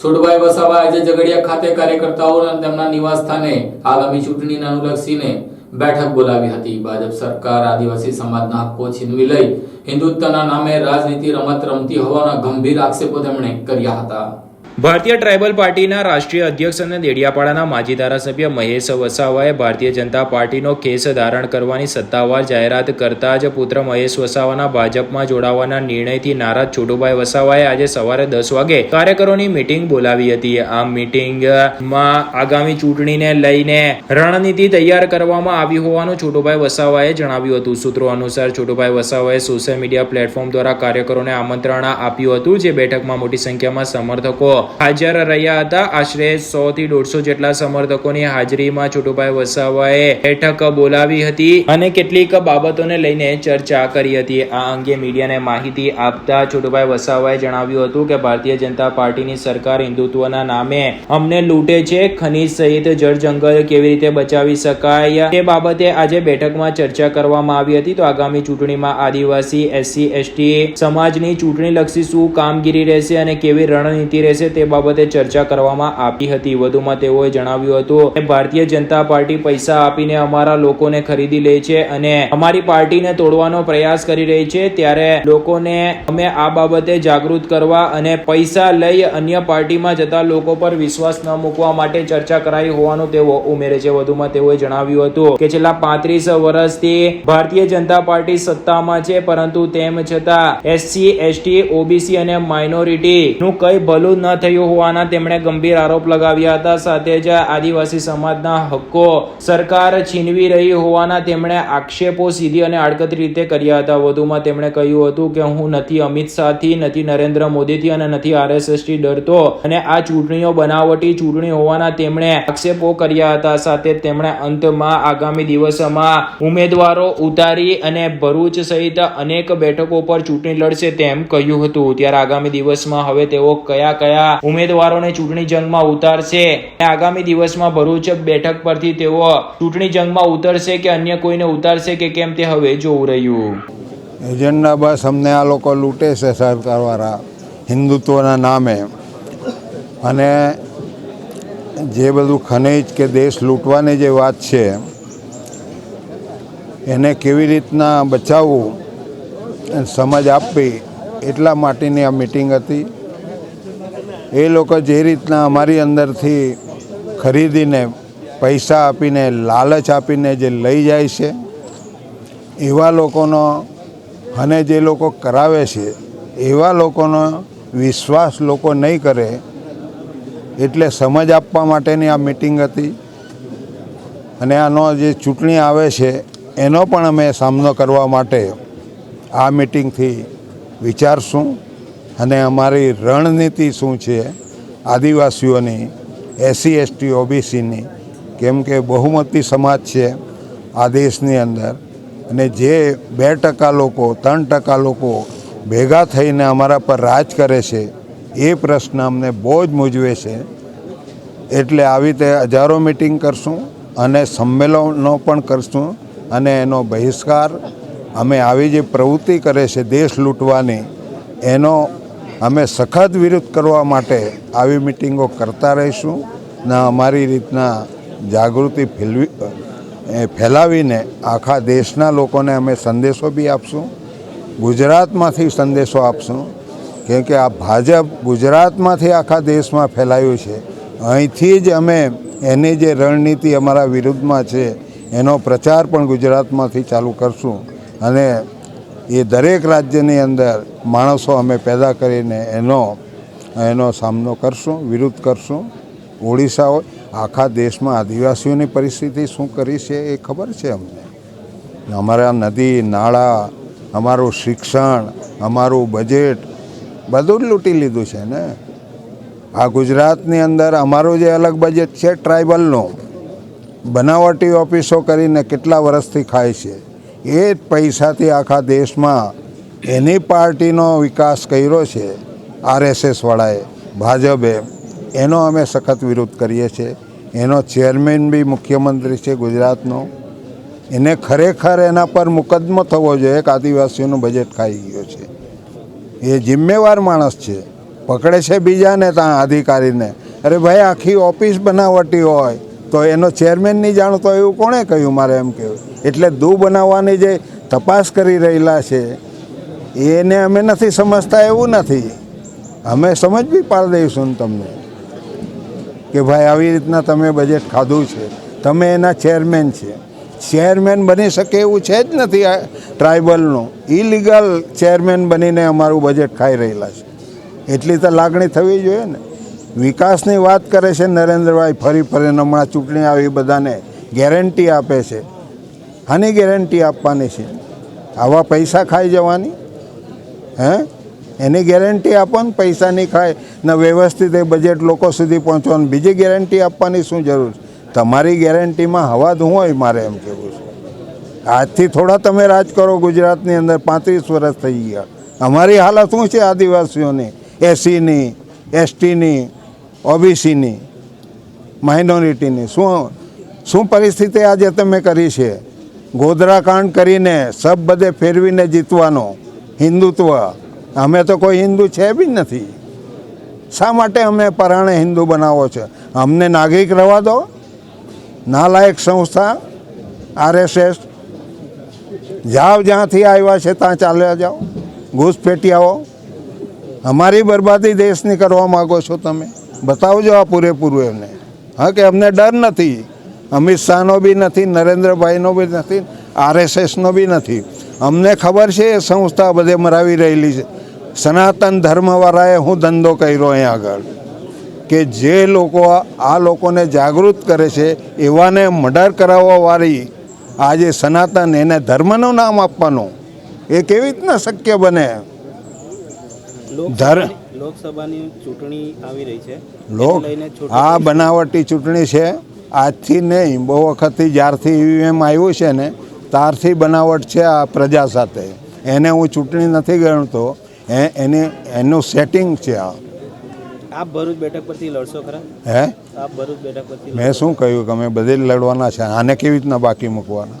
છોટભાઈ વસાવા આજે ઝઘડિયા ખાતે કાર્યકર્તાઓ અને તેમના નિવાસ સ્થાને આગામી ચૂંટણીને અનુલક્ષીને બેઠક બોલાવી હતી. ભાજપ સરકાર, આદિવાસી સમાજના હક્કો છીનવી લઈ હિન્દુત્વના નામે રાજનીતિ રમત રમતી હોવાના ગંભીર આક્ષેપો તેમણે કર્યા હતા. ભારતીય ટ્રાઇબલ પાર્ટીના રાષ્ટ્રીય અધ્યક્ષ અને દેડિયાપાડાના માજી ધારાસભ્ય મહેશ વસાવાએ ભારતીય જનતા પાર્ટીનો કેસ ધારણ કરવાની સત્તાવાર જાહેરાત કરતા જ પુત્ર મહેશ વસાવાના ભાજપમાં જોડાવાના નિર્ણયથી નારાજ છોટુભાઈ વસાવાએ આજે સવારે દસ વાગે કાર્યકરોની મીટિંગ બોલાવી હતી. આ મીટિંગમાં આગામી ચૂંટણીને લઈને રણનીતિ તૈયાર કરવામાં આવી હોવાનું છોટુભાઈ વસાવાએ જણાવ્યું હતું. સૂત્રો અનુસાર છોટુભાઈ વસાવાએ સોશિયલ મીડિયા પ્લેટફોર્મ દ્વારા કાર્યકરોને આમંત્રણ આપ્યું હતું. જે બેઠકમાં મોટી સંખ્યામાં સમર્થકો હાજર રહ્યા હતા. આશરે સો થી દોઢસો જેટલા સમર્થકોની હાજરીમાં છોટુભાઈ વસાવાએ બેઠક બોલાવી હતી અને કેટલીક બાબતોને લઈને ચર્ચા કરી હતી. આ અંગે મીડિયાને માહિતી આપતા છોટુભાઈ વસાવાએ જણાવ્યું હતું કે, ભારતીય જનતા પાર્ટીની સરકાર હિન્દુત્વના નામે અમને લૂંટે છે. ખનીજ સહિત જળ જંગલ કેવી રીતે બચાવી શકાય? તે બાબતે આજે બેઠકમાં ચર્ચા કરવામાં આવી હતી. તો આગામી ચૂંટણીમાં આદિવાસી, એસસી, એસટી સમાજની ચૂંટણી લક્ષી શું કામગીરી રહેશે અને કેવી રણનીતિ રહેશે તે બાબતે ચર્ચા કરવામાં આપી હતી. વધુમાં તેઓએ જણાવ્યું હતું કે ભારતીય જનતા પાર્ટી પૈસા આપીને અમારા લોકોને ખરીદી લે છે અને અમારી પાર્ટીને તોડવાનો પ્રયાસ કરી રહી છે. ત્યારે લોકોને અમે આ બાબતે જાગૃત કરવા અને પૈસા લઈ અન્ય પાર્ટીમાં જતા લોકો પર વિશ્વાસ ન મૂકવા માટે ચર્ચા કરાઈ હોવાનું તેઓ ઉમેરે છે. વધુમાં તેઓએ જણાવ્યું હતું કે છેલ્લા પાંત્રીસ વર્ષથી ભારતીય જનતા પાર્ટી સત્તામાં છે, પરંતુ તેમ છતાં એસસી, એસટી, ઓબીસી અને માઇનોરિટી નું કઈ ભલું ન થયું હોવાના તેમણે ગંભીર આરોપ લગાવ્યા હતા. સાથે જ આદિવાસી સમાજના હક્કો સરકાર છીનવી રહી હોવાના તેમણે આક્ષેપો સીધી અને આડકત રીતે કર્યા હતા. વધુમાં તેમણે કહ્યું હતું કે, હું નથી અમિત શાહથી, નથી નરેન્દ્ર મોદીથી અને નથી આરએસએસથી ડરતો અને આ ચૂંટણીઓ બનાવટી ચૂંટણી હોવાના તેમણે આક્ષેપો કર્યા હતા. સાથે તેમણે અંતમાં આગામી દિવસોમાં ઉમેદવારો ઉતારી અને ભરૂચ સહિત અનેક બેઠકો પર ચૂંટણી લડશે તેમ કહ્યું હતું. ત્યારે આગામી દિવસમાં હવે તેઓ કયા કયા ઉમેદવારોને ચૂંટણી જંગમાં ઉતારશે. આગામી દિવસમાં ભરૂચ બેઠક પરથી તેઓ ચૂંટણી જંગમાં ઉતરશે કે અન્ય કોઈને ઉતારશે કે કેમ તે હવે જોવું રહ્યું. એજન્ડા બસ અમને આ લોકો લૂંટે છે સરકારવાળા, હિન્દુત્વના નામે. અને જે બધું ખનિજ કે દેશ લૂંટવાની જે વાત છે, એને કેવી રીતના બચાવવું, સમજ આપવી, એટલા માટેની આ મિટિંગ હતી. એ લોકો જે રીતના અમારી અંદરથી ખરીદીને પૈસા આપીને, લાલચ આપીને જે લઈ જાય છે, એવા લોકોનો અને જે લોકો કરાવે છે, એવા લોકોનો વિશ્વાસ લોકો નહીં કરે, એટલે સમજ આપવા માટેની આ મિટિંગ હતી. અને આનો જે ચૂંટણી આવે છે, એનો પણ અમે સામનો કરવા માટે આ મિટિંગથી વિચારશું. અને અમારી રણનીતિ શું છે, આદિવાસીઓની, એસસી, એસટી, ઓબીસીની, કેમ કે બહુમતી સમાજ છે આ દેશની અંદર. અને જે બે ટકા લોકો, ત્રણ ટકા લોકો ભેગા થઈને અમારા પર રાજ કરે છે, એ પ્રશ્ન અમને બહુ જ મૂજવે છે. એટલે આવી રીતે હજારો મિટિંગ કરશું અને સંમેલનો પણ કરશું અને એનો બહિષ્કાર. અમે આવી જે પ્રવૃત્તિ કરે છે, દેશ લૂંટવાની, એનો અમે સખત વિરોધ કરવા માટે આવી મિટિંગો કરતા રહીશું. ને અમારી રીતના જાગૃતિ ફેલવી ફેલાવીને આખા દેશના લોકોને અમે સંદેશો બી આપશું. ગુજરાતમાંથી સંદેશો આપશું. કેમ કે આ ભાજપ ગુજરાતમાંથી આખા દેશમાં ફેલાયું છે. અહીંથી જ અમે એની જે રણનીતિ અમારા વિરુદ્ધમાં છે, એનો પ્રચાર પણ ગુજરાતમાંથી ચાલુ કરશું. અને એ દરેક રાજ્યની અંદર માણસો અમે પેદા કરીને એનો એનો સામનો કરશું વિરુદ્ધ કરશું. ઓડિશા હોય આખા દેશમાં આદિવાસીઓની પરિસ્થિતિ શું કરી છે એ ખબર છે અમને? અમારા નદી, નાળા, અમારું શિક્ષણ, અમારું બજેટ બધું જ લૂંટી લીધું છે ને? આ ગુજરાતની અંદર અમારું જે અલગ બજેટ છે ટ્રાઇબલનું બનાવટી ઓફિસો કરીને કેટલા વર્ષથી ખાય છે? એ જ પૈસાથી આખા દેશમાં એની પાર્ટીનો વિકાસ કર્યો છે, આરએસએસવાળાએ, ભાજપે. એનો અમે સખત વિરોધ કરીએ છીએ. એનો ચેરમેન બી મુખ્યમંત્રી છે ગુજરાતનો. એને ખરેખર એના પર મુકદ્દમો થવો જોઈએ કે આદિવાસીઓનું બજેટ ખાઈ ગયો છે. એ જિમ્મેવાર માણસ છે. પકડે છે બીજાને ત્યાં અધિકારીને. અરે ભાઈ, આખી ઓફિસ બનાવટી હોય. તો એનો ચેરમેન નહીં જાણતો એવું કોણે કહ્યું મારે એમ કહ્યું એટલે દૂ બનાવવાની જે તપાસ કરી રહેલા છે, એને અમે નથી સમજતા એવું નથી. અમે સમજ બી પાડી દઈશું તમને કે ભાઈ આવી રીતના તમે બજેટ ખાધું છે. તમે એના ચેરમેન છે. ચેરમેન બની શકે એવું છે જ નથી આ ટ્રાઇબલનું ઇલીગલ ચેરમેન બનીને અમારું બજેટ ખાઈ રહેલા છે. એટલી તો લાગણી થવી જોઈએ ને. વિકાસની વાત કરે છે, નરેન્દ્રભાઈ ફરી ફરીને હમણાં ચૂંટણી આવી બધાને ગેરંટી આપે છે. આની ગેરંટી આપવાની છે. આવા પૈસા ખાઈ જવાની. હે? એની ગેરંટી આપો ને પૈસા નહીં ખાય. ને વ્યવસ્થિત એ બજેટ લોકો સુધી પહોંચવાનું. બીજી ગેરંટી આપવાની શું જરૂર છે? તમારી ગેરંટીમાં હવા જ હોય મારે એમ કહેવું છે. આજથી થોડા તમે રાજ કરો, ગુજરાતની અંદર પાંત્રીસ વર્ષ થઈ ગયા. અમારી હાલત શું છે આદિવાસીઓની? એસીની એસટીની ઓબીસીની, માઇનોરિટીની. શું શું પરિસ્થિતિ આજે તમે કરી છે? ગોધરાકાંડ કરીને સબ બધે ફેરવીને જીતવાનો હિન્દુત્વ. અમે તો કોઈ હિન્દુ છે બી નથી. શા માટે અમે પરાણે હિન્દુ બનાવો છે? અમને નાગરિક રહેવા દો. નાલાયક સંસ્થા, આરએસએસ. જાઓ જ્યાંથી આવ્યા છે ત્યાં ચાલ્યા જાઓ. ઘૂસપેટિયાઓ. અમારી બરબાદી દેશની કરવા માગો છો તમે? બતાવજો આ પૂરેપૂરું એમને. હા કે અમને ડર નથી. અમિત શાહનો બી નથી નરેન્દ્રભાઈનો બી નથી આરએસએસનો બી નથી. અમને ખબર છે એ સંસ્થા બધે મરાવી રહેલી છે. સનાતન ધર્મવાળાએ હું ધંધો કર્યો અહીં આગળ. કે જે લોકો આ લોકોને જાગૃત કરે છે એવાને મર્ડર કરાવવાવાળી આ જે સનાતન એને ધર્મનું નામ આપવાનું. એ કેવી રીતના શક્ય બને? ધર લોકસભાની ચૂંટણી આવી રહી છે. લોક આ બનાવટી ચૂંટણી છે. આજથી નહીં બહુ વખતથી જ્યારથી ઈવીએમ આવ્યું છે ને ત્યારથી બનાવટ છે આ પ્રજા સાથે. એને હું ચૂંટણી નથી ગણતો. એ એની એનું સેટિંગ છે આ. આપ ભરૂચ બેઠક પરથી લડશો ખરા? હે? આપ ભરૂચ બેઠક પરથી મેં શું કહ્યું? કે અમે બધે લડવાના છે. આને કેવી રીતના બાકી મૂકવાના?